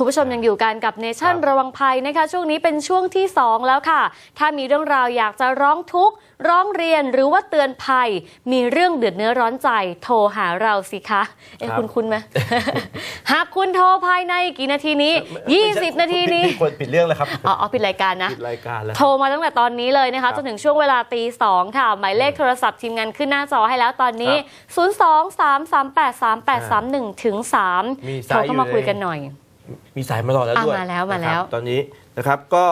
คุณผู้ชมยังอยู่กันกับเนชั่นครับระวังภัยนะคะ ช่วงนี้เป็นช่วงที่ 2 แล้วค่ะ ถ้ามีเรื่องราวอยากจะร้องทุกข์ ร้องเรียนหรือว่าเตือนภัย มีเรื่องเดือดเนื้อร้อนใจ โทรหาเราสิคะเอ๊ะครับคุณคุณไหมหากคุณโทรภายในกี่นาทีนี้ 20 นาทีนี้ผิดคนผิดเรื่องแล้วครับอ๋อเอาปิดรายการนะผิดรายการแล้วโทรมาตั้งแต่ตอนนี้เลยนะครัคะบจนถึงช่วงเวลาตีสองค่ะ หมายเลขโทรศัพท์ทีมงานขึ้นหน้าจอให้แล้วตอนนี้ 023383831ถึง3มีโทสารยอเข้ายู่มาคุยในกันหน่อย มีสายมารอแล้วอะด้วยมาแล้วมานะครับแล้วตอนนี้นะครับก็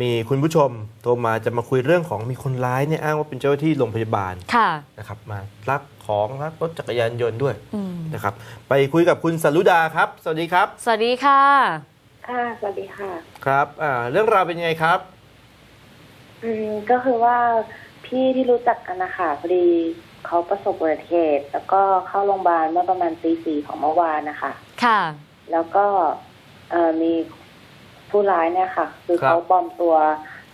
มีคุณผู้ชมโทรมาจะมาคุยเรื่องของมีคนร้ายเนี่ยอ้างว่าเป็นเจ้าหน้าที่โรงพยาบาลค่ะ นะครับมาลักของลักรถจักรยานยนต์ด้วยอืม นะครับไปคุยกับคุณสรุดาครับ สวัสดีครับสวัสดีค่ะ ค่ะสวัสดีค่ะ ครับอ่าเรื่องราวเป็นยังไงครับ อืมก็คือว่าพี่ที่รู้จักกันนะคะพอดีเขาประสบอุบัติเหตุแล้วก็เข้าโรงพยาบาลเมื่อประมาณตีสี่ของเมื่อวานนะคะ ค่ะ แล้วก็เอ่อมีผู้ร้ายเนี่ยค่ะ คือครับเขาปลอมตัว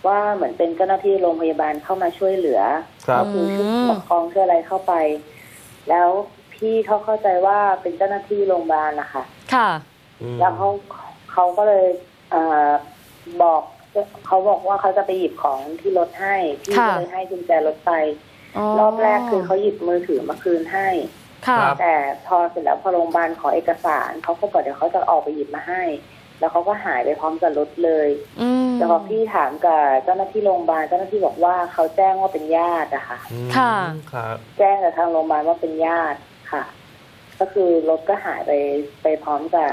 ว่าเหมือนเป็นเจ้าหน้าที่โรงพยาบาลเข้ามาช่วยเหลือครับก็คือช่วยอืมประคองช่วยอะไรเข้าไป แล้วพี่เขาเข้าใจว่าเป็นเจ้าหน้าที่โรงพยาบาลนะคะค่ะอืมแล้วเขาเขาก็เลยเออบอกเขาบอกว่าเขาจะไปหยิบของที่รถให้ พี่ค่ะก็เลยให้กุญแจรถไป รอบแรกคือเขาหยิบมือถือมาคืนให้ ค่ะครับแต่พอเสร็จแล้วพอโรงพยาบาลขอเอกสารเขาก็บอกเดี๋ยวเขาจะออกไปหยิบมาให้ แล้วเขาก็หายไปพร้อมกับรถเลยอืมแล้วพอพี่ถามกับเจ้าหน้าที่โรงพยาบาลเจ้าหน้าที่บอกว่าเขาแจ้งว่าเป็นญาติอะค่ะอืมค่ะครับแจ้งกับทางโรงพยาบาลว่าเป็นญาติค่ะ ก็คือรถก็หายไปไปพร้อมกับ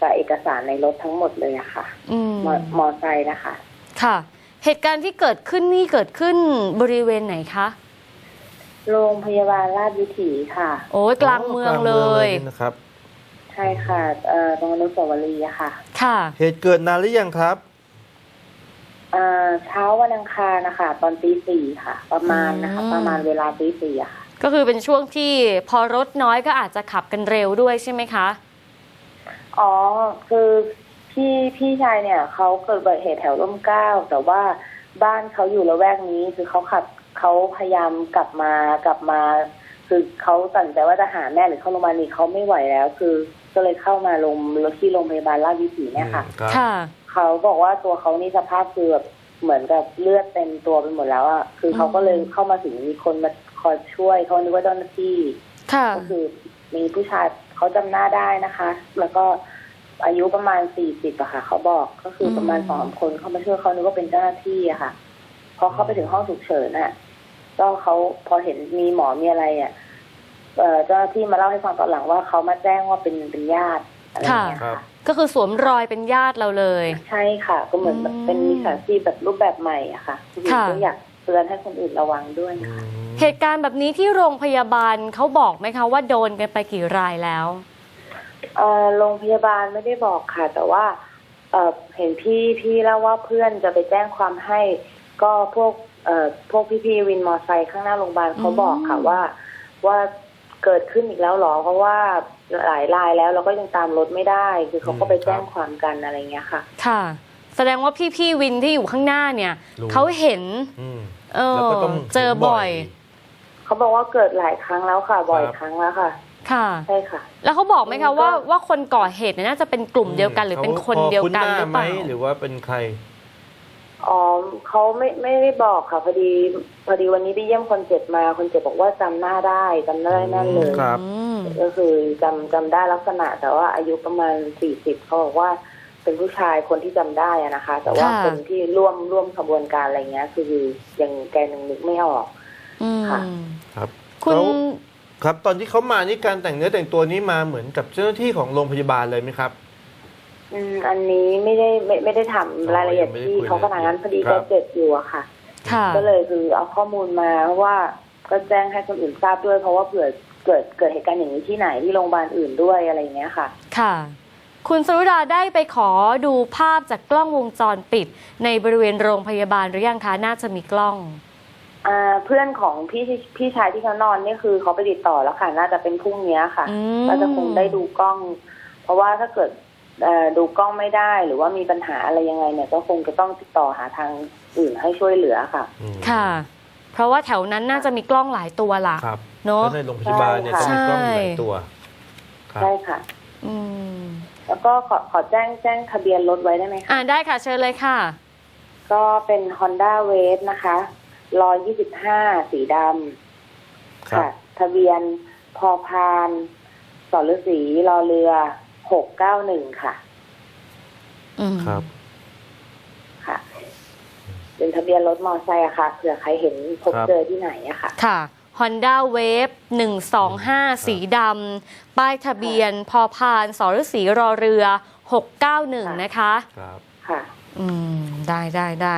กับเอกสารในรถทั้งหมดเลยอะค่ะอืมมอมอไซค์นะคะ ค่ะ เหตุการณ์ที่เกิดขึ้นนี่เกิดขึ้นบริเวณไหนคะ โรงพยาบาลราชวิถีค่ะ โอ้ยกลางเมืองเลย กางมืองนะครับ ใช่ค่ะเอ่อตรงอนุสาวรีย์อะค่ะค่ะ เหตุเกิดนานหรือยังครับ เอ่อเช้าวันอังคารนะคะตอนตีสี่ค่ะ ประมาณนะคะ อืม ประมาณเวลาตีสี่อะค่ะ ก็คือเป็นช่วงที่พอรถน้อยก็อาจจะขับกันเร็วด้วยใช่ไหมคะ อ๋อ คือพี่พี่ชายเนี่ยเขาเกิดอุบัติเหตุแถวร่มเกล้าแต่ว่าบ้านเขาอยู่ละแวกนี้คือเขาขับ เขาพยายามกลับมากลับมา คือเขาตัดสินใจว่าจะหาแม่หรือเข้าโรงพยาบาลนี้เขาไม่ไหวแล้ว คือก็เลยเข้ามาลงที่โรงพยาบาลราชวิถีเนี่ยค่ะครับค่ะเขาบอกว่าตัวเขานี่สภาพคือแบบเหมือนกับเลือดเต็มตัวไปหมดแล้วอะคือเขาก็เลยเข้ามาถึงมีคนมาคอยช่วยเขานึกว่าเจ้าหน้าที่ค่ะก็คือมีผู้ชายเขาจำหน้าได้นะคะ แล้วก็อายุประมาณสี่สิบอะค่ะ เขาบอกก็คือประมาณอืมสองสามคนเขามาช่วยเขานึกว่าเป็นเจ้าหน้าที่อะค่ะพอเขาไปถึงห้องฉุกเฉินอะ ก็เขาพอเห็นมีหมอมีอะไรอะเอ่อเจ้าหน้าที่มาเล่าให้ฟังตอนหลังว่าเขามาแจ้งว่าเป็นเป็นญาติอะไรอย่างเงี้ยค่ะค่ะก็คือสวมรอยเป็นญาติเราเลย ใช่ค่ะ ก็เหมือนแบบอืมเป็นมิจฉาชีพแบบรูปแบบใหม่อะค่ะคือค่ะก็อยากเตือนให้คนอื่นระวังด้วยอืนะคะมเหตุการณ์แบบนี้ที่โรงพยาบาลเขาบอกไหมคะว่าโดนกันไปกี่รายแล้วเอ่อโรงพยาบาลไม่ได้บอกค่ะ แต่ว่าเอ่อเห็นพี่พี่เล่าว่าเพื่อนจะไปแจ้งความให้ ก็พวก เอ่อพวกพี่ๆวินมอไซค์ข้างหน้าโรงพยาบาลเขาบอกค่ะว่า ว่าเกิดขึ้นอีกแล้วเหรอเพราะว่าหลายรายแล้วเราก็ยังตามรถไม่ได้ คือเขาก็ไปแจ้งความกันอะไรเงี้ยค่ะ ค่ะ แสดงว่าพี่ๆวินที่อยู่ข้างหน้าเนี่ยรู้ เขาเห็นอืมเออแล้วก็ต้องเจอบ่อยเขาบอกว่าเกิดหลายครั้งแล้วค่ะ บ่อยครับครั้งแล้วค่ะ ค่ะ ใช่ค่ะ แล้วเขาบอกไหมคะก็ว่าว่าคนก่อเหตุเนี่ยน่าจะเป็นกลุ่มเดียวกันหรือเป็นคนเดียวกันหรือเปล่าขคุ้น้ไหมหรือว่าเป็นใคร อ๋อเขาไม่ไม่ได้บอกค่ะพอดีพอดีวันนี้ไปเยี่ยมคนเจ็บมา คนเจ็บบอกว่าจำหน้าได้จำได้แน่นเลยครับอืมก็คือจำจำได้ลักษณะ แต่ว่าอายุประมาณสี่สิบเขาบอกว่าเป็นผู้ชายคนที่จำได้อะนะคะ แต่ว่าค่ะคนที่ร่วมร่วมขบวนการอะไรเงี้ย คือยังแกยังนึกไม่ออกอืมค่ะครับคุณแล้วครับตอนที่เขามานี่การแต่งเนื้อแต่งตัวนี้มาเหมือนกับเจ้าหน้าที่ของโรงพยาบาลเลยไหมครับ อืมอันนี้ไม่ได้ไม่ไม่ได้ทำรายละเอียดยังไม่ได้ที่คุยเขาขนาดนั้นพอดีครัก็บเจ็บอยู่อะค่ะ ค่ะ ก็เลยคือเอาข้อมูลมาว่าก็แจ้งให้คนอื่นทราบด้วย เพราะว่าเผื่อเกิดเกิดเหตุการณ์อย่างนี้ที่ไหนที่โรงพยาบาลอื่นด้วยอะไรอย่างเงี้ยค่ะ ค่ะ คุณสรุดาได้ไปขอดูภาพจากกล้องวงจรปิด ในบริเวณโรงพยาบาลหรือยังคะน่าจะมีกล้องอ่าเพื่อนของพี่ที่พี่ชายที่เขานอนนี่คือเขาไปติดต่อแล้วค่ะ น่าจะเป็นพรุ่งนี้ค่ะ อืม ก็จะคงได้ดูกล้อง เพราะว่าถ้าเกิดเอ่อ ดูกล้องไม่ได้หรือว่ามีปัญหาอะไรยังไงเนี่ยก็คงจะต้องติดต่อหาทางอื่นให้ช่วยเหลือค่ะอืมค่ะ เพราะว่าแถวนั้นน่าจะมีกล้องหลายตัวล่ะครับเนอะแล้วในโรงพยาบาลเนี่ยใช่จะค่ะมีกล้องอยู่หลายตัวครับใช่ค่ะ อืม แล้วก็ขอขอแจ้งแจ้งทะเบียนรถไว้ได้ไหมคะอ่าได้ค่ะ เชิญเลยค่ะ ก็เป็น Honda w a v e นะคะ125สีดำครับค่ะ ทะเบียนพอพานสรสีรอเรือ 691ค่ะ อืมครับ ค่ะ เป็นทะเบียนรถมอเตอร์ไซค์อะค่ะ เผื่อใครเห็นพบครับ เจอที่ไหนอะค่ะ ค่ะ Honda Wave 125 สีดำ ป้ายทะเบียน พอพานสรสีรอเรือ 691 นะคะ ครับ ค่ะ อืม ได้ได้ได้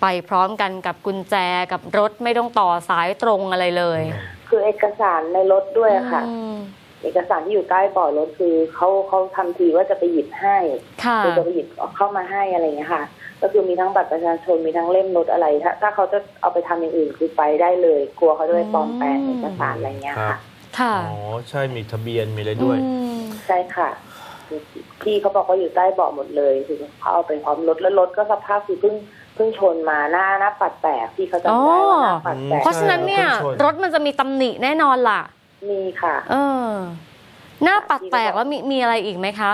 ไปพร้อมกันกับกุญแจกับรถไม่ต้องต่อสายตรงอะไรเลยคือเอกสารในรถด้วยอะค่ะ อืม เอกสารที่อยู่ใต้เบาะรถคือเขาเขาทำทีว่าจะไปหยิบให้ค่ะคือจะไปหยิบเข้ามาให้อะไรอย่างเงี้ยค่ะ ก็คือมีทั้งบัตรประชาชนมีทั้งเล่มรถอะไร ถ้าถ้าเขาจะเอาไปทำอย่างอื่นคือไปได้เลย กลัวเขาจะไปปลอมแปลงอืมเอกสารอะไรเงี้ยครัค่ะบค่ะอ๋อใช่มีทะเบียนมีอะไรด้วยอืมใช่ค่ะพี่เขาบอกว่าอยู่ใต้เบาะหมดเลยคือเขาเอาไปพร้อมรถแล้วรถก็สภาพคือเพิ่งเพิ่งชนมาหน้าหน้าปัดแตกพี่เขาจำได้ว่าหน้าปัดแตกเพราะฉะนั้นเนี่ยใช่รถชนรถมันจะมีตำหนิแน่นอนล่ะ มีค่ะ เออ หน้าปัดแตกแล้วมีมีอะไรอีกไหมคะ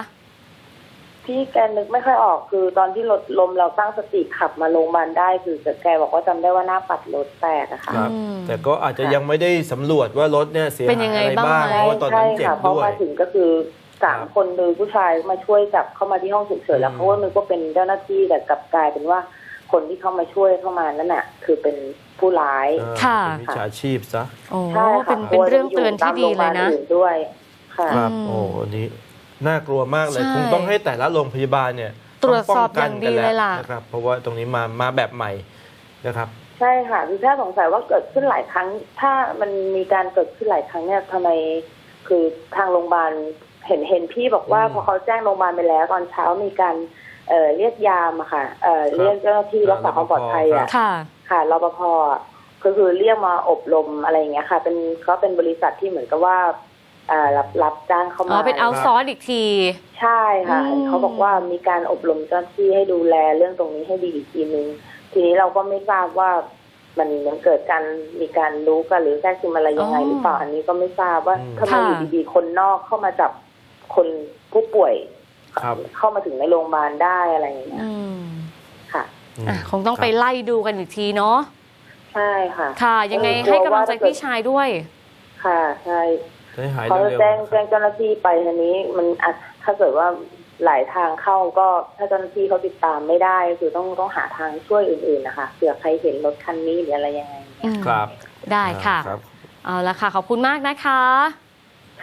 พี่แกนึกไม่ค่อยออกคือตอนที่รถลมเราตั้งสติขับมาโรงพยาบาลได้คือแกบอกว่าจำได้ว่าหน้าปัดรถแตกอะค่ะ ครับ อืมแต่ก็อาจจะยังไม่ได้สำรวจว่ารถเนี่ยเสียเป็นหายัยงไงอะไรบ้างบ้างไหมเพราะว่าตอนนั้นเจ็บค่ะเพราะด้วย มาถึงก็คือสามครับคนคือผู้ชายมาช่วยจับเข้ามาที่ห้องฉุกเฉินแล้วอืม เขาก็นึกว่าเป็นเจ้าหน้าที่แต่กลับกลายเป็นว่าคนที่เข้ามาช่วยเข้ามานั่นน่ะ คือเป็น ผู้ร้ายเออค่ะเป็นมิจฉาชีพซะโอ้ใช่ค่ะเป็นเป็นเรื่องเตือนที่ดีเลยนะตามโรงพาบาอื่ด้วย ค่ะ ครับอืมโอ้อันนี้น่ากลัวมากเลยใช่คงต้องให้แต่ละโรงพยาบาลเนี่ยตรวจสอบต้อย่างดีเลยล่ะ นะครับ เพราะว่าตรงนี้มามาแบบใหม่นะครับ ใช่ค่ะคือแค่สงสัยว่าเกิดขึ้นหลายครั้ง ถ้ามันมีการเกิดขึ้นหลายครั้งเนี่ยทำไมคือทางโรงพยาบาลเห็นเห็นพี่บอกว่าอืมพอเขาแจ้งโรงพยาบาลไปแล้ว ตอนเช้ามีการเอ่อเรียกยามอะค่ะเอ่อครับเรียกเจ้าหน้าที่รักษาความปลอดภัยครัอะบค่ะ ค่ะรปภอะก็คือเรียกมาอบรมอะไรอย่างเงี้ยค่ะ เป็นเขาเป็นบริษัทที่เหมือนกับว่าเอ่อรับรับจ้างเข้าอ๋มาอเป็นเอาซอร์อีกที ใช่ค่ะอืมเขาบอกว่ามีการอบรมเจ้าหน้าที่ให้ดูแลเรื่องตรงนี้ให้ดีอีกทีนึง ทีนี้เราก็ไม่ทราบว่ามันมันเกิดการมีการรู้กันหรือแทรกซึมอะไรยังไงหรือเปล่าอันนี้ก็ไม่ทราบว่าอืมทำไมอยู่ดีๆคนนอกเข้ามาจับคนผู้ป่วยครับเข้ามาถึงในโรงพยาบาลได้อะไรอย่างเงี้ย อืมค่ะอืมอะคงต้องไปครับไล่ดูกันอีกทีเนาะใช่ค่ะ ค่ะ ยังไงเออให้กำลังใจกลัวว่าถ้าเกิดพี่ชายด้วย ค่ะใช่จะได้หายเขาเร็วแจ้งๆแจ้งเจ้าหน้าที่ไปทีนี้ มันอาจถ้าเกิดว่าหลายทางเข้าก็ถ้าเจ้าหน้าที่เขาติดตามไม่ได้ก็คือต้องต้องหาทางช่วยอื่นๆนะคะเผื่อใครเห็นรถคันนี้หรืออะไรยังไงอืมครับ ได้ค่ะครับเอาละค่ะ ขอบคุณมากนะคะ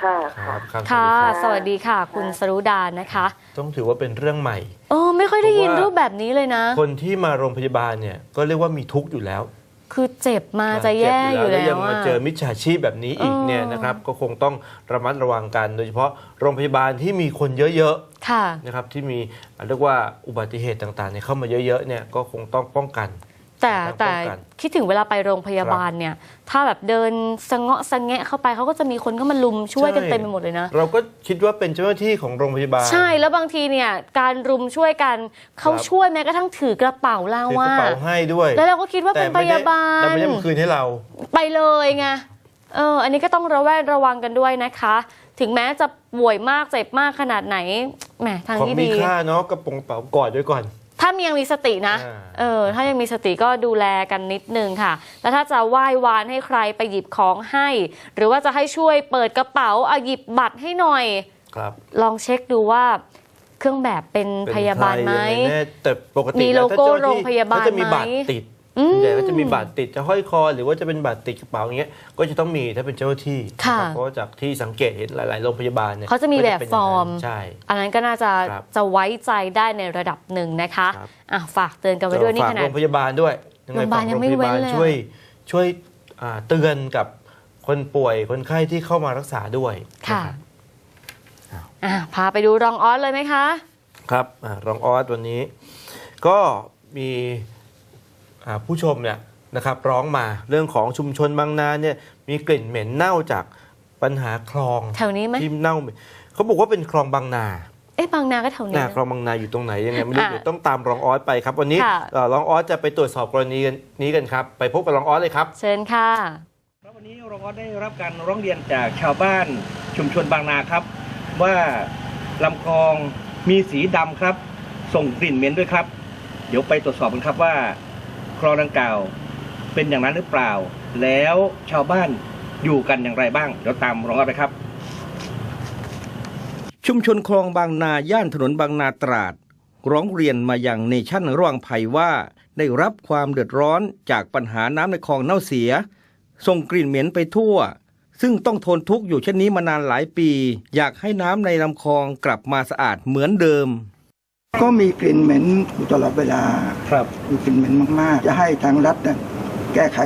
ค่ะคค่ะ รับครับค่ะสวัสดีครับสวัสดีค่ะ คุณสรุดานะคะ ต้องถือว่าเป็นเรื่องใหม่เออไม่ค่อยได้ยินเพราะว่ารูปแบบนี้เลยนะ คนที่มาโรงพยาบาลเนี่ยก็เรียกว่ามีทุกข์อยู่แล้วคือเจ็บมาจะแย่อยู่แล้แล้ววยังมาอะเจอมิจฉาชีพแบบนี้อีกเออเนี่ยนะครับก็คงต้องระมัดระวังกันโดยเฉพาะโรงพยาบาลที่มีคนเยอะค่ะๆนะครับที่มีเรียกว่าอุบัติเหตุต่างๆเนี่ยเข้ามาเยอะๆเนี่ยก็คงต้องป้องกัน แต่การป้แต่องกันคิดถึงเวลาไปโรงพยาบาลเนี่ย ถ้าแบบเดินสะเงาะสะแงะเข้าไปเขาก็จะมีคนเข้ามาลุมช่วยกันเต็มไปหมดเลยนะ เราก็คิดว่าเป็นเจ้าหน้าที่ของโรงพยาบาล ใช่แล้วบางทีเนี่ยการรุมช่วยกันเขาครับช่วยแม้กระทั่งถือกระเป๋าเราถือกว่าระเป๋าให้ด้วย แล้วเราก็คิดว่าเป็นพไม่ได้ยาบาลแต่ไม่ได้มาคืนให้เรา ไปเลยไงเอออันนี้ก็ต้องระแวดระวังกันด้วยนะคะ ถึงแม้จะป่วยมากเจ็บมากขนาดไหนแหมทางของที่มีดีค่าเนาะกระโปรงเป๋ากอดด้วยก่อน ถ้ายังมีสตินะอ่าเออ ถ้ายังมีสติก็ดูแลกันนิดนึงค่ะ แล้วถ้าจะไหว้วานให้ใครไปหยิบของให้ หรือว่าจะให้ช่วยเปิดกระเป๋าเอาหยิบบัตรให้หน่อย ครับ ลองเช็คดูว่าเครื่องแบบเป็นเป็นพยาบาลไหมใครยังงแน่แต่ปกติมีแล้วโลโก้ถ้าเจ้าหน้าที่โรงพยาบาลเขาจะมีไหมบัตรติดอืม ส่วนใหญ่ก็จะมีบัตรติดจะห้อยคอ หรือว่าจะเป็นบัตรติดกระเป๋าอย่างเงี้ยก็จะต้องมีถ้าเป็นเจ้าหน้าที่ค่ะนะครับเพราะว่าจากที่สังเกตเห็นหลาย ๆ โรงพยาบาลเนี่ยเขาจะมีแบบก็ป็นฟอร์มย่างนั้นใช่อันนั้นก็น่าจะครับจะไว้ใจได้ในระดับหนึ่งนะคะครับอะฝากเตือนกันไว้ด้วยนี่ฝากขนาโรดงพยาบาลด้วยยังไงโรงพยาบาลฝากยังไม่โรงพยาบาลเว้นเลยอะช่วยช่วยอ่าเตือนกับคนป่วยคนไข้ที่เข้ามารักษาด้วยค่ะนะครับอะพาไปดูรองออสเลยไหมคะ ครับอารองออสวันนี้ ก็มีอ่า ผู้ชมเนี่ยนะครับร้องมาเรื่องของชุมชนบางนาเนี่ยมีกลิ่นเหม็นเน่าจากปัญหาคลองแถวนี้ไหมที่เน่าเขาบอกว่าเป็นคลองบางนาเอ๊ะบางนาก็แถวนี้หน้านะคลองบางนาอยู่ตรงไหนยังไงไม่รู้อะเดี๋ยวต้องตามรองออสไปครับ วันนี้ค่ะเอ่อรองออสจะไปตรวจสอบกรณีนี้กันครับ ไปพบกับรองออสเลยครับ เชิญค่ะครับวันนี้เราก็ได้รับการร้องเรียนจากชาวบ้านชุมชนบางนาครับ ว่าลำคลองมีสีดำครับ ส่งกลิ่นเหม็นด้วยครับ เดี๋ยวไปตรวจสอบกันครับว่า คลองดังกล่าว เป็นอย่างนั้นหรือเปล่า แล้วชาวบ้านอยู่กันอย่างไรบ้างเดี๋ยวตามรองรับไปครับ ชุมชนคลองบางนาย่านถนนบางนาตราด ร้องเรียนมาอย่างเนชั่นระหว่างภัยว่าได้รับความเดือดร้อนจากปัญหาน้ำในคลองเน่าเสีย ส่งกลิ่นเหม็นไปทั่ว ซึ่งต้องทนทุกข์อยู่เช่นนี้มานานหลายปี อยากให้น้ำในลำคลองกลับมาสะอาดเหมือนเดิม ก็มีกลิ่นเหม็นอยู่ตลอดเวลาครับมีกลิ่นเหม็นมากๆ จะให้ทางรัฐเนี่ยแก้ไข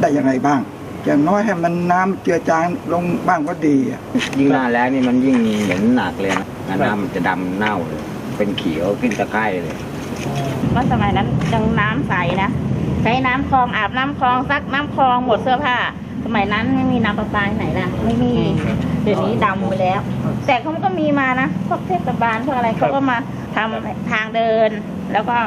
ได้ยังไงบ้าง อย่างน้อยให้มันน้ำเจือจางลงบ้างก็ดีอะยิ่งหน้าแล้งนี่มันยิ่งเหม็นหนักเลยนะน้ำมันจะดำเน่าเลย เป็นเขียวขึ้นตะไคร่เลย ก็สมัยนั้นยังน้ำใสนะ ใช้น้ำคลองอาบน้ำคลองซักน้ำคลองหมดเสื้อผ้า สมัยนั้นไม่มีน้ำประปาที่ไหนล่ะ ไม่มี เดี๋ยวนี้ดำไปแล้ว แต่เขาก็มีมานะพวกเทศบาลพวกอะไรเขาก็มา ทำทางเดิน แล้วก็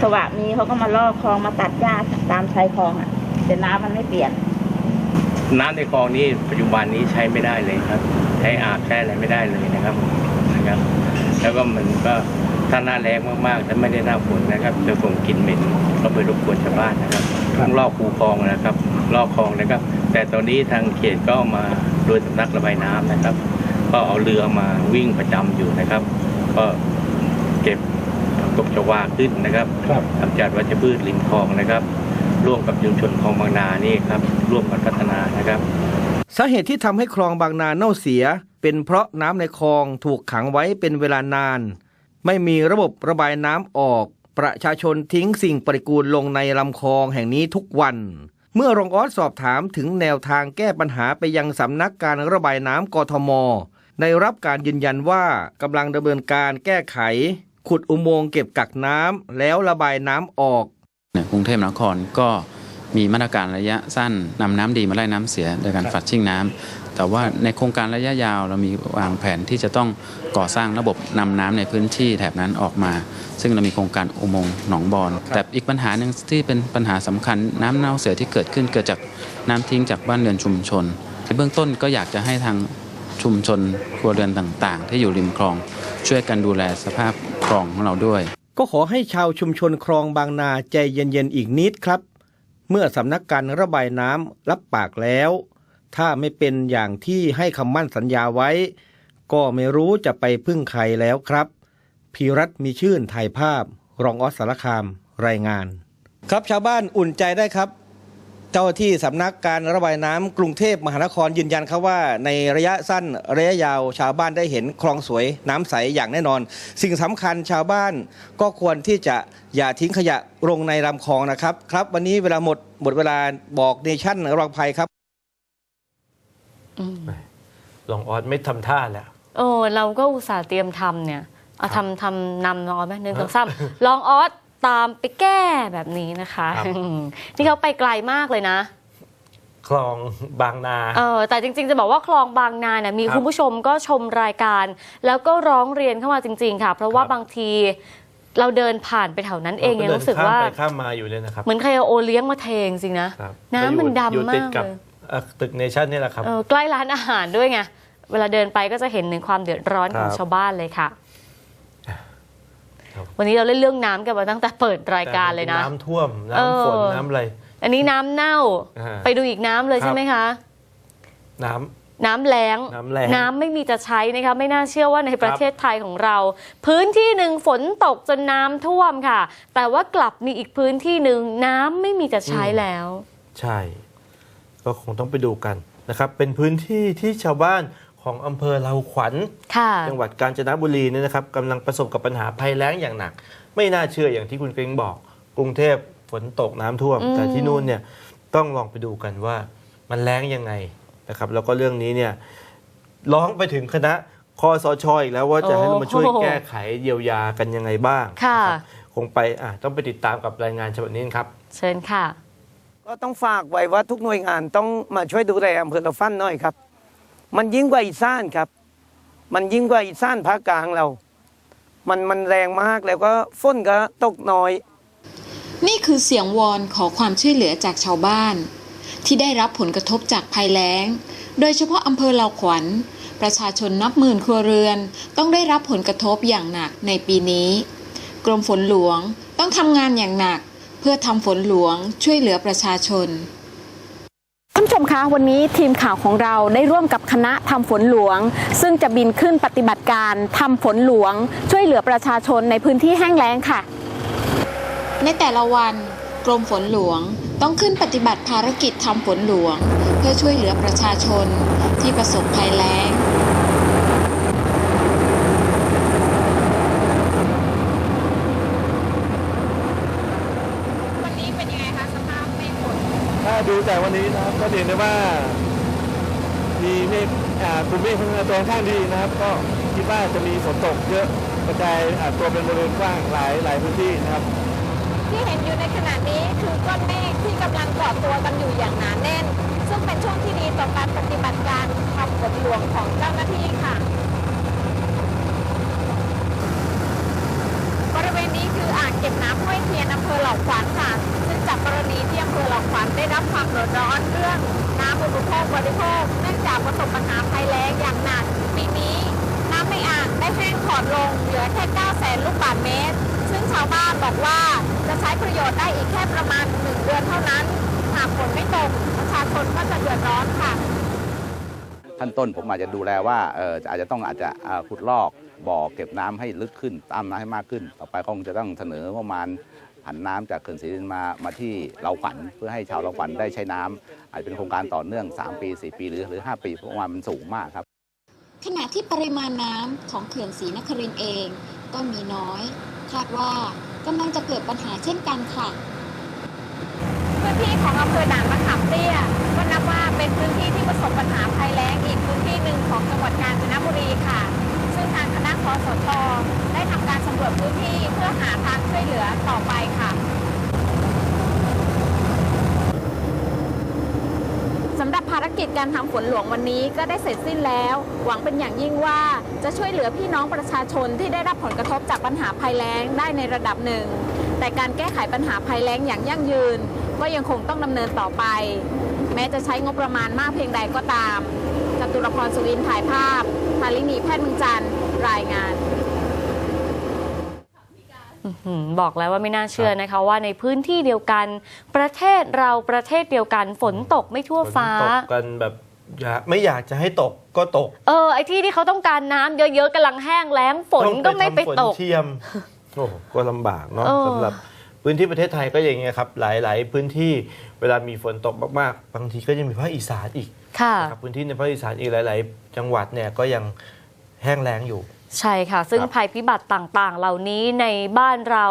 สวะมีเขาก็มาลอกคลองมาตัดหญ้าตามชายคลองอะแต่น้ำมันไม่เปลี่ยน น้ำในคลองนี้ปัจจุบันนี้ใช้ไม่ได้เลยครับ ใช้อาบใช้อะไรไม่ได้เลยนะครับนะครับ แล้วก็มันก็ถ้าหน้าแรงมากๆถ้าไม่ได้หน้าฝนนะครับ จะส่งกลิ่นเหม็นเข้าไปรบกวนชาวบ้านนะครับต้องลอกคูคลองนะครับ ลอกคลองนะครับ แต่ตอนนี้ทางเขตก็มาโดยสำนักระบายน้ำนะครับ ก็เอาเรือมาวิ่งประจำอยู่นะครับ ก็ เก็บผักตบชวาขึ้นนะครับครับกำจัดวัชพืชริมคลองนะครับ ร่วมกับชุมชนคลองบางนานี่ครับร่วมกันพัฒนานะครับ สาเหตุที่ทำให้คลองบางนาเน่าเสีย เป็นเพราะน้ำในคลองถูกขังไว้เป็นเวลานาน ไม่มีระบบระบายน้ำออก ประชาชนทิ้งสิ่งปฏิกูลลงในลำคลองแห่งนี้ทุกวัน เมื่อรองออสสอบถามถึงแนวทางแก้ปัญหาไปยังสำนักการระบายน้ำกทม ได้รับการยืนยันว่ากำลังดำเนินการแก้ไข ขุดอุโมงค์เก็บกักน้ำแล้วระบายน้ำออกในกรุงเทพมหานครก็มีมาตรการระยะสั้นนำน้ำดีมาไล่น้ำเสียโดยการฝัดชิ่งน้ำแต่ว่าในโครงการระยะยาวเรามีวางแผนที่จะต้องก่อสร้างระบบนำน้ำในพื้นที่แถบนั้นออกมา ซึ่งเรามีโครงการอุโมงค์หนองบอนแต่อีกปัญหาหนึ่งที่เป็นปัญหาสำคัญน้ำเน่าเสียที่เกิดขึ้นเกิดจากน้ำทิ้งจากบ้านเรือนชุมชนในเบื้องต้นก็อยากจะให้ทางชุมชนครัวเรือนต่างๆ ที่อยู่ริมคลอง ช่วยกันดูแลสภาพ คลองของเราด้วย ก็ขอให้ชาวชุมชนคลองบางนาใจเย็นๆอีกนิดครับ เมื่อสำนักการระบายน้ำรับปากแล้ว ถ้าไม่เป็นอย่างที่ให้คำมั่นสัญญาไว้ ก็ไม่รู้จะไปพึ่งใครแล้วครับพีรัตมีชื่นถ่ายภาพ รองออสสารคามรายงาน ครับชาวบ้านอุ่นใจได้ครับ จ้าหน้าที่สำนักการระบายน้ำกรุงเทพมหานครยืนยันครับว่า ในระยะสั้นระยะยาวชาวบ้านได้เห็นคลองสวยน้ำใสอย่างแน่นอน สิ่งสำคัญชาวบ้านก็ควรที่จะอย่าทิ้งขยะลงในลำคลองนะครับ ครับ วันนี้เวลาหมดหมดเวลาบอกเนชั่นระวังภัยครับลองออสไม่ทำท่าแล้วโอ้เราก็อุตส่าห์เตรียมทำเนี่ยเอาทำทำนำลองออสไหมหนึ่งสองสามลองออส ตามไปแก้แบบนี้นะคะครับ นี่เขาไปไกลมากเลยนะ คลองบางนา เออแต่จริงๆ จะบอกว่าคลองบางนาเนี่ยมีครับคุณผู้ชมก็ชมรายการ แล้วก็ร้องเรียนเข้ามาจริง ๆ ค่ะ เพราะว่าครับ บางทีเราเดินผ่านไปแถวนั้นเองยังรู้สึกว่าเดินข้มไปข้ามมาอยู่เลยนะครับเหมือนใครเอาโอเลี้ยงมาเทจริงๆนะ ครับน้ำมันอยู่ดำติดมากกับเลยเอ่อตึกเนชั่นนี่แหละครับ เออใกล้ร้านอาหารด้วยไง เวลาเดินไปก็จะเห็นถึงความเดือดร้อนของครับ ชาวบ้านเลยค่ะครับ วันนี้เราเล่นเรื่องน้ำกันมาตั้งแต่เปิดรายการเลยนะ น้ำท่วมเออน้ำฝนน้ำอะไร อันนี้น้ำเน่าอ่าไปดูอีกน้ำเลยครับใช่ไหมคะ น้น้ำแล้ง น้ำแล้งไม่มีจะใช้นะคะไม่น่าเชื่อว่าในประเทศไทยของเรา พื้นที่หนึ่งฝนตกจนน้ำท่วมค่ะ แต่ว่ากลับมีอีกพื้นที่หนึ่งน้ำไม่มีจะใช้แล้วำใช่ ก็คงต้องไปดูกันนะครับ เป็นพื้นที่ที่ชาวบ้าน ของอำเภอเลาขวัญค่ะจังหวัดกาญจนบุรีเนี่ยนะครับกำลังประสบกับปัญหาภัยแล้งอย่างหนัก ไม่น่าเชื่ออย่างที่คุณเกรงบอก กรุงเทพฝนตกน้ำท่วมอืมแต่ที่นู่นเนี่ยต้องลองไปดูกันว่ามันแล้งยังไงนะครับ แล้วก็เรื่องนี้เนี่ยร้องไปถึงคณะคอสชอีกแล้วว่าจะให้เรามาช่วยแก้ไขเยียวยากันยังไงบ้างค่ะนะครับคงไปอะต้องไปติดตามกับรายงานฉบับนี้ครับ เชิญค่ะ ก็ต้องฝากไว้ว่าทุกหน่วยงานต้องมาช่วยดูแลอำเภอละฟันหน่อยครับ มันยิ่งกว่าอีสานครับ มันยิ่งกว่าอีสานภาคกลางเรา มันมันแรงมากแล้วก็ฝนก็ตกน้อย นี่คือเสียงวอนขอความช่วยเหลือจากชาวบ้าน ที่ได้รับผลกระทบจากภัยแล้ง โดยเฉพาะอำเภอเหล่าขวัญ ประชาชนนับหมื่นครัวเรือน ต้องได้รับผลกระทบอย่างหนักในปีนี้ กรมฝนหลวงต้องทำงานอย่างหนัก เพื่อทำฝนหลวงช่วยเหลือประชาชน ท่านผู้ชมคะวันนี้ทีมข่าวของเราได้ร่วมกับคณะทำฝนหลวง ซึ่งจะบินขึ้นปฏิบัติการทำฝนหลวง ช่วยเหลือประชาชนในพื้นที่แห้งแล้งค่ะ ในแต่ละวันกรมฝนหลวงต้องขึ้นปฏิบัติภารกิจทำฝนหลวง เพื่อช่วยเหลือประชาชนที่ประสบภัยแล้ง วันนี้เป็นยังไงคะสภาพเมฆฝน ถ้า ดูจากวันนี้นะครับ ก็เห็นได้ว่า มีเมฆอ่ากลุ่มเมฆค่อนางตัวค่อนข้างดีนะครับ ก็คิดว่าจะมีฝนตกเยอะกระจายอ่าตัวเป็นบริเวณกว้างหลายหลายพื้นที่นะครับ ที่เห็นอยู่ในขณะนี้คือก้อนเมฆที่กำลังก่อตัวกันอยู่อย่างหนาแน่น ซึ่งเป็นช่วงที่ดีต่อการปฏิบัติการทำฝนหลวงของเจ้าหน้าที่ค่ะ บริเวณนี้คืออ่างเก็บน้ำห้วยเทียนอำเภอเหล่าขวัญค่ะ ภอเหล่าขวัญได้รับความเดือดร้อนเรื่องน้ำอุปโภคบริโภคเนื่องจากประสบปัญหาภัยแล้งอย่างหนักปีนี้น้ำในอ่างได้แห้งขอดลงเหลือแค่ 9 แสนลูกบาศก์เมตร ซึ่งชาวบ้านบอกว่าจะใช้ประโยชน์ได้อีกแค่ประมาณ 1 เดือนเท่านั้น หากฝนไม่ตกประชาชนก็จะเดือดร้อนค่ะขั้นต้นผมอาจจะดูแลว่าอาจจะต้องอาจจะขุดลอกบ่อเก็บน้ำให้ลึกขึ้นตามน้ำให้มากขึ้น ต่อไปคงจะต้องเสนอประมาณ ผันน้ำจากเขื่อนศรีนครินทร์มามาที่เราขวัญเพื่อให้ชาวเราขวัญได้ใช้น้ำอาจจะเป็นโครงการต่อเนื่อง 3 ปี 4 ปี หรือหรือ 5 ปีเพราะว่ามันสูงมากครับ ขณะที่ปริมาณน้ำของเขื่อนศรีนครินทร์เองก็มีน้อย คาดว่ากำลังจะเกิดปัญหาเช่นกันค่ะพื้นที่ของอำเภอด่านมะขามเตี้ยก็นับว่าเป็นพื้นที่ที่ประสบปัญหาภัยแล้งอีกพื้นที่หนึ่งของจังหวัดกาญจนบุรีค่ะ ซึ่งทางคณะคอสชได้ทำ การสำรวจพื้นที่เพื่อหาทางช่วยเหลือต่อไปค่ะสำหรับภารกิจการทำฝนหลวงวันนี้ก็ได้เสร็จสิ้นแล้ว หวังเป็นอย่างยิ่งว่าจะช่วยเหลือพี่น้องประชาชนที่ได้รับผลกระทบจากปัญหาภัยแล้งได้ในระดับหนึ่ง แต่การแก้ไขปัญหาภัยแล้งอย่างยั่งยืน ก็ยังคงต้องดำเนินต่อไป แม้จะใช้งบประมาณมากเพียงใดก็ตามจตุรพรสุวินถ่ายภาพธารินีแพทย์มึงจันรายงาน บอกแล้วว่าไม่น่าเชื่อนะคะว่าในพื้นที่เดียวกัน ประเทศเราประเทศเดียวกันฝนตกไม่ทั่วฝนฟ้าตกกันแบบอยากไม่อยากจะให้ตกก็ตก เออไอที่ที่เขาต้องการน้ำเยอะๆกำลังแห้งแล้งฝนก็ไม่ไปทำฝนตกเทียมโอ้โหก็ลำบากเนาะเออสำหรับพื้นที่ประเทศไทยก็อย่างเงี้ยครับ หลายๆ พื้นที่เวลามีฝนตกมากๆ บางทีก็ยังมีภาคอีสานอีกค่ะนะครับพื้นที่ในภาคอีสานอีกหลาย ๆ จังหวัดเนี่ยก็ยังแห้งแล้งอยู่ ใช่ค่ะ ซึ่งครับภัยพิบัติต่างๆ เหล่านี้ในบ้านเรา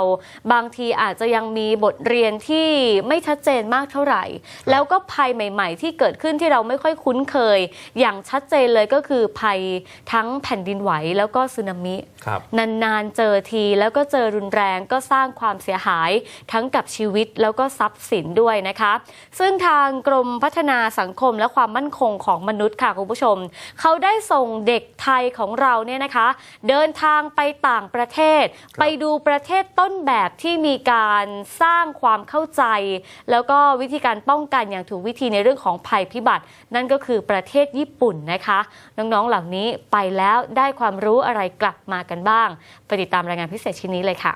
บางทีอาจจะยังมีบทเรียนที่ไม่ชัดเจนมากเท่าไหร่ แล้วก็ภัยใหม่ ๆ ที่เกิดขึ้นที่เราไม่ค่อยคุ้นเคย อย่างชัดเจนเลยก็คือภัยทั้งแผ่นดินไหวแล้วก็สึนามิครับนานๆเจอทีแล้วก็เจอรุนแรงก็สร้างความเสียหาย ทั้งกับชีวิตแล้วก็ทรัพย์สินด้วยนะคะ ซึ่งทางกรมพัฒนาสังคมและความมั่นคงของมนุษย์ค่ะคุณผู้ชม เขาได้ส่งเด็กไทยของเราเนี่ยนะคะเดินทางไปต่างประเทศ ไปดูประเทศต้นแบบที่มีการสร้างความเข้าใจ แล้วก็วิธีการป้องกันอย่างถูกวิธีในเรื่องของภัยพิบัติ นั่นก็คือประเทศญี่ปุ่นนะคะ น้องๆเหล่านี้ไปแล้วได้ความรู้อะไรกลับมากันบ้าง ไปติดตามรายงานพิเศษชิ้นนี้เลยค่ะ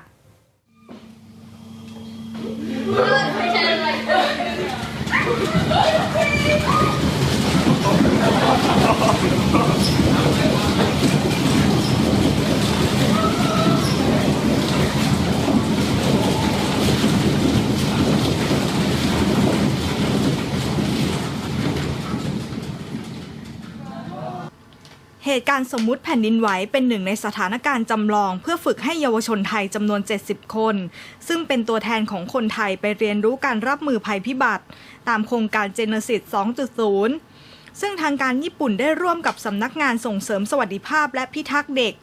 เหตุ การสมมุติแผ่นดินไหวเป็นหนึ่งในสถานการณ์จำลองเพื่อฝึกให้เยาวชนไทยจำนวน 70 คน ซึ่งเป็นตัวแทนของคนไทยไปเรียนรู้การรับมือภัยพิบัติ ตามโครงการเจเนซิส2.0 ซึ่งทางการญี่ปุ่นได้ร่วมกับสำนักงานส่งเสริมสวัสดิภาพและพิทักษ์เด็ก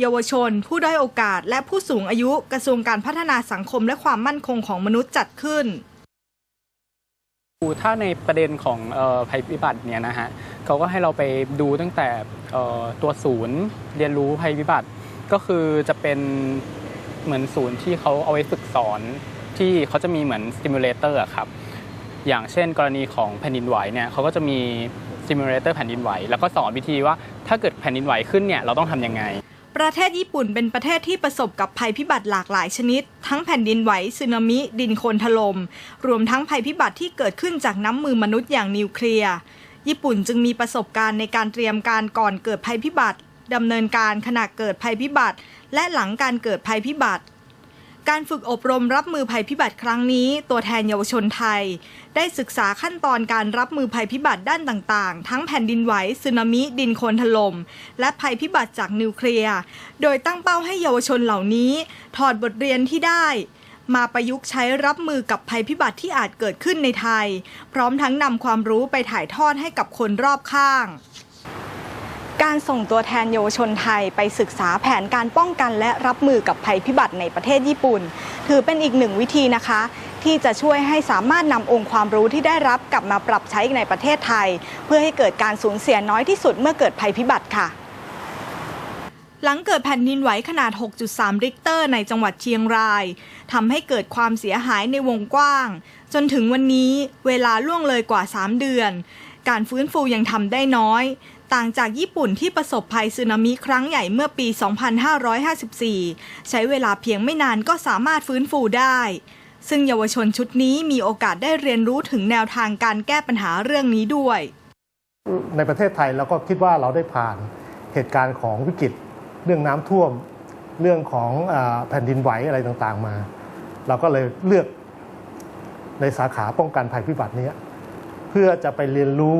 เยาวชน ผู้ด้อยโอกาส และผู้สูงอายุกระทรวงการพัฒนาสังคมและความมั่นคงของมนุษย์จัดขึ้น ถ้าในประเด็นของภัยพิบัติเนี่ยนะฮะเขาก็ให้เราไปดูตั้งแต่ตัวศูนย์เรียนรู้ภัยพิบัติก็คือจะเป็นเหมือนศูนย์ที่เขาเอาไว้ฝึกสอนที่เขาจะมีเหมือนสติมูลเลเตอร์ครับอย่างเช่น กรณีของแผ่นดินไหวเนี่ยเขาก็จะมีสติมูลเลเตอร์แผ่นดินไหว แล้วก็สอนวิธีว่าถ้าเกิดแผ่นดินไหวขึ้นเนี่ยเราต้องทำยังไง ประเทศญี่ปุ่นเป็นประเทศที่ประสบกับภัยพิบัติหลากหลายชนิด ทั้งแผ่นดินไหวสึนามิ ดินโคลนถลม่มรวมทั้งภัยพิบัติที่เกิดขึ้นจากน้ำมือมนุษย์อย่างนิวเคลียร์ญี่ปุ่นจึงมีประสบการณ์ในการเตรียมการก่อนเกิดภัยพิบัติดำเนินการขณะเกิดภัยพิบัติ และหลังการเกิดภัยพิบัติ การฝึกอบรมรับมือภัยพิบัติครั้งนี้ ตัวแทนเยาวชนไทย ได้ศึกษาขั้นตอนการรับมือภัยพิบัติด้านต่างๆ ทั้งแผ่นดินไหวสึนามิดินโคลนถล่มและภัยพิบัติจากนิวเคลียร์ โดยตั้งเป้าให้เยาวชนเหล่านี้ ถอดบทเรียนที่ได้ มาประยุกต์ใช้รับมือกับภัยพิบัติที่อาจเกิดขึ้นในไทย พร้อมทั้งนำความรู้ไปถ่ายทอดให้กับคนรอบข้าง การส่งตัวแทนเยาวชนไทยไปศึกษาแผนการป้องกันและรับมือกับภัยพิบัติในประเทศญี่ปุ่น ถือเป็นอีกหนึ่งวิธีนะคะ ที่จะช่วยให้สามารถนำองค์ความรู้ที่ได้รับกลับมาปรับใช้ในประเทศไทย เพื่อให้เกิดการสูญเสียน้อยที่สุดเมื่อเกิดภัยพิบัติค่ะหลังเกิดแผ่นดินไหวขนาด 6.3 ริกเตอร์ในจังหวัดเชียงราย ทำให้เกิดความเสียหายในวงกว้าง จนถึงวันนี้เวลาล่วงเลยกว่า 3 เดือน การฟื้นฟูยังทำได้น้อย ต่างจากญี่ปุ่นที่ประสบภัยสึนามิครั้งใหญ่เมื่อปี 2554 ใช้เวลาเพียงไม่นานก็สามารถฟื้นฟูได้ ซึ่งเยาวชนชุดนี้มีโอกาสได้เรียนรู้ถึงแนวทางการแก้ปัญหาเรื่องนี้ด้วย ในประเทศไทยเราก็คิดว่าเราได้ผ่านเหตุการณ์ของวิกฤต เรื่องน้ำท่วมเรื่องของอแผ่นดินไหวอะไรต่างๆมา เราก็เลยเลือกในสาขาป้องกันภัยพิบัตินี้เพื่อจะไปเรียนรู้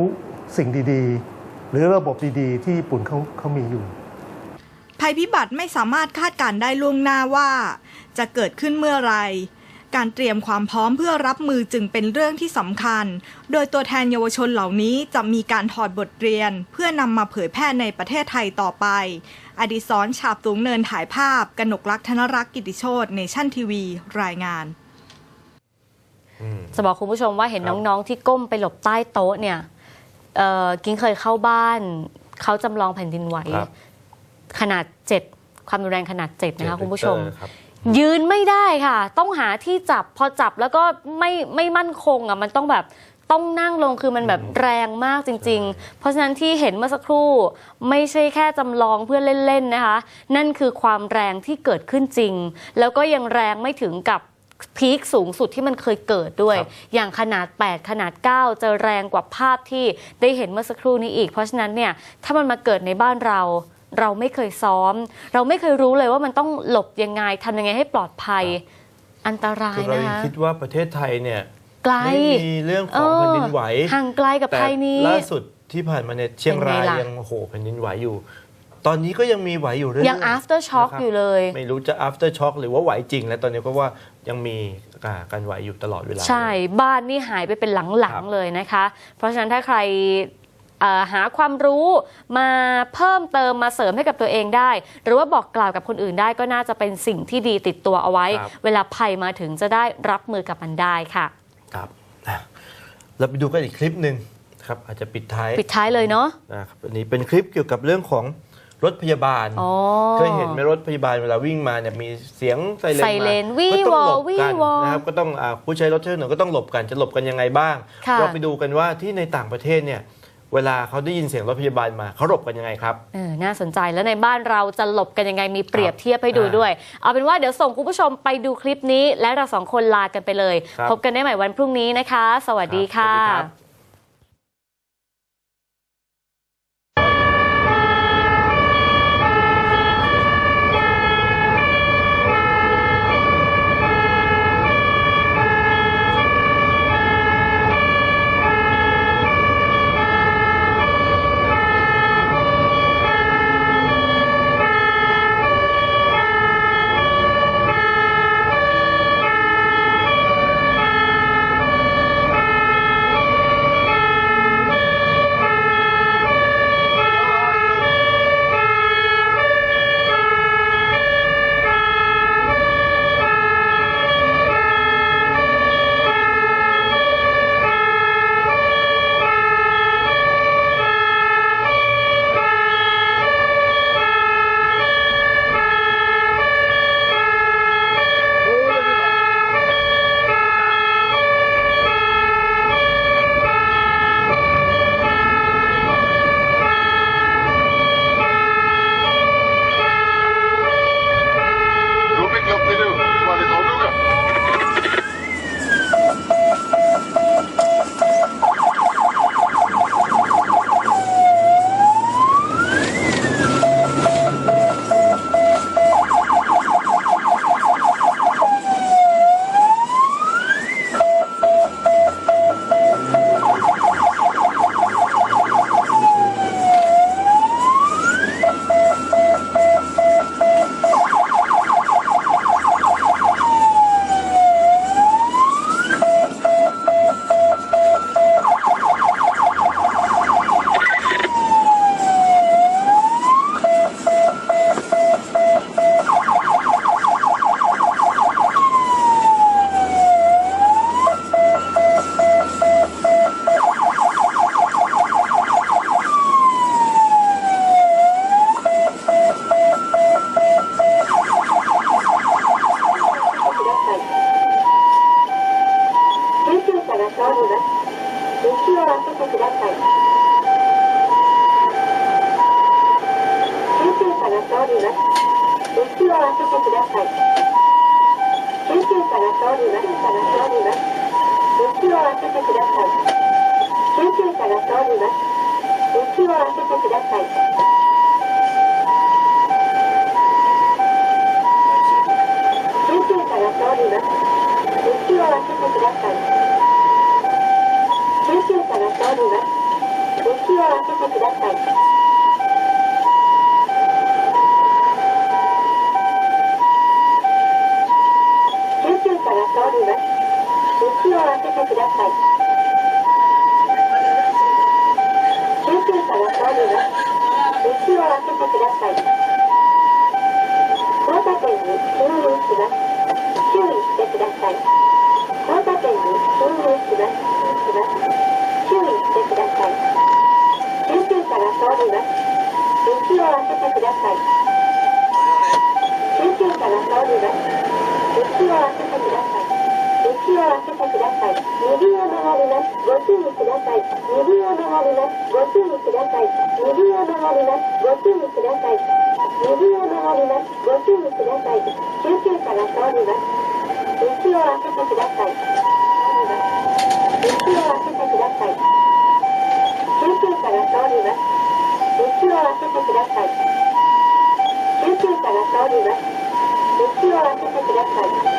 สิ่งดี ๆ หรือระบบดีๆ ที่ญี่ปุ่นเขาเขามีอยู่ ภัยพิบัติไม่สามารถคาดการณ์ได้ล่วงหน้าว่า จะเกิดขึ้นเมื่อไร การเตรียมความพร้อมเพื่อรับมือจึงเป็นเรื่องที่สำคัญ โดยตัวแทนเยาวชนเหล่านี้จะมีการถอดบทเรียน เพื่อนำมาเผยแพร่ในประเทศไทยต่อไป อดิศรฉาบสูงเนินถ่ายภาพ กนกรักธนรักษ์กิติโชตเนชั่นทีวี รายงานจะบอกคุณผู้ชมว่าเห็นน้องๆที่ก้มไปหลบใต้โต๊ะเนี่ย เอ่อกิ้งเคยเข้าบ้าน เขาจำลองแผ่นดินไหว ครับ ขนาด 7 ความรุนแรงขนาด 7 นะคะคุณผู้ชมเจ็ดลิตรครับ ยืนไม่ได้ค่ะ ต้องหาที่จับพอจับแล้วก็ไม่ไม่มั่นคงอะมันต้องแบบต้องนั่งลงคือมันแบบแรงมากจริง ๆ เพราะฉะนั้นที่เห็นเมื่อสักครู่ ไม่ใช่แค่จำลองเพื่อเล่น ๆ นะคะ นั่นคือความแรงที่เกิดขึ้นจริง แล้วก็ยังแรงไม่ถึงกับ พีคสูงสุดที่มันเคยเกิดด้วย อย่างขนาด 8 ขนาด 9 จะแรงกว่าภาพที่ได้เห็นเมื่อสักครู่นี้อีก เพราะฉะนั้นเนี่ยถ้ามันมาเกิดในบ้านเราเราไม่เคยซ้อม เราไม่เคยรู้เลยว่ามันต้องหลบยังไงทำยังไงให้ปลอดภัยอันตรายคือเรานะยังคะคิดว่าประเทศไทยเนี่ยไกลไม่มีเรื่องของแผ่นดินไหวเออห่างไกลกับแต่ไทยนี้ล่าสุดที่ผ่านมาเนี่ยเชียงรายเป็นไงล่ะยังโอ้โหแผ่นดินไหวอยู่ ตอนนี้ก็ยังมีไหวอยู่เรื่อยๆยัง after shock นะครับอยู่เลย ไม่รู้จะ after shock หรือว่าไหวจริง แล้วตอนนี้ก็ว่ายังมีอ่าการไหวอยู่ตลอดเวลา ใช่ บ้านนี่หายไปเป็นหลังๆเลยนะคะ เพราะฉะนั้นถ้าใครเอ่อหาความรู้มาเพิ่มเติมมาเสริมให้กับตัวเองได้ หรือว่าบอกกล่าวกับคนอื่นได้ก็น่าจะเป็นสิ่งที่ดีติดตัวเอาไว้ครับเวลาภัยมาถึงจะได้รับมือกับมันได้ค่ะครับอะเราไปดูกันอีกคลิปหนึ่งครับอาจจะปิดท้ายปิดท้ายเลยเนาะนะครับอันนี้เป็นคลิปเกี่ยวกับเรื่องของ รถพยาบาล อ๋อเคยเห็นไหมรถพยาบาลเวลาวิ่งมาเนี่ยมีเสียงไซเรนไซเรนมาวี่ก็ต้องหลบวอวี่กันวอ นะครับก็ต้องอาผู้ใช้รถใช้ถนนก็ต้องหลบกันจะหลบกันยังไงบ้าง ค่ะ เราไปดูกันว่าที่ในต่างประเทศเนี่ยเวลาเขาได้ยินเสียงรถพยาบาลมาเขาหลบกันยังไงครับ เออน่าสนใจแล้วในบ้านเราจะหลบกันยังไงมีเปรียบเทียบให้ดูด้วย เอาเป็นว่าเดี๋ยวส่งคุณผู้ชมไปดูคลิปนี้ และเราสองคนลากันไปเลย ครับพบกันได้ใหม่วันพรุ่งนี้นะคะ สวัสดีค่ะสวัสดีครับ ております。道を開けてください。救急車が通ります。道を開けてください。救急車が通ります。車が通ります。道を開けてください。救急車が通ります。道を開けてください。救急車が通ります。道を開けてください。を開けてください。交差点に進入します。注意してください。交差点に進入します。します。注意してください。救急車が通ります。道を開けてください。救急車が通ります。道を開けてください。道を開けてください。右を曲がります。ご注意ください。右を曲がります。ご注意ください。右を曲がります。ご注意ください。右を曲がります。ご注意ください。救急車が通ります。道を開けてください。道を開けてください。救急車が通ります。道を開けてください。救急車が通ります。道を開けてください。